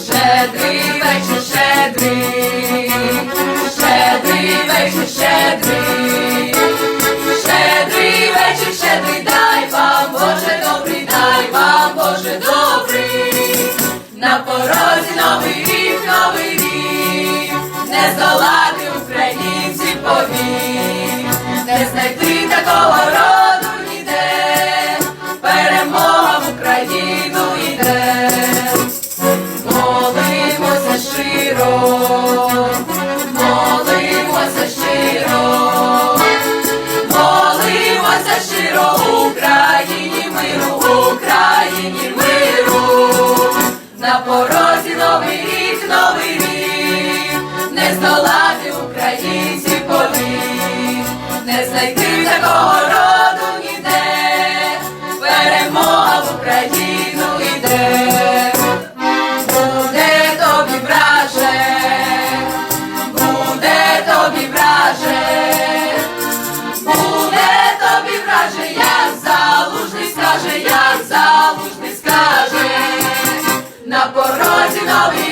Щедрий вечір, щедрий, щедрий вечір, щедрий, щедрий вечір, щедрий, дай вам, Боже добрий, дай вам, Боже добрий, на порозі новий рік, новий рік, новий рік, новий рік, не здолати українців полі, не знайти такого роду ніде, перемога в Україну йде, буде тобі браже, буде тобі браже, буде тобі браже, як залужний скаже, як залужний скаже. на Господь новий.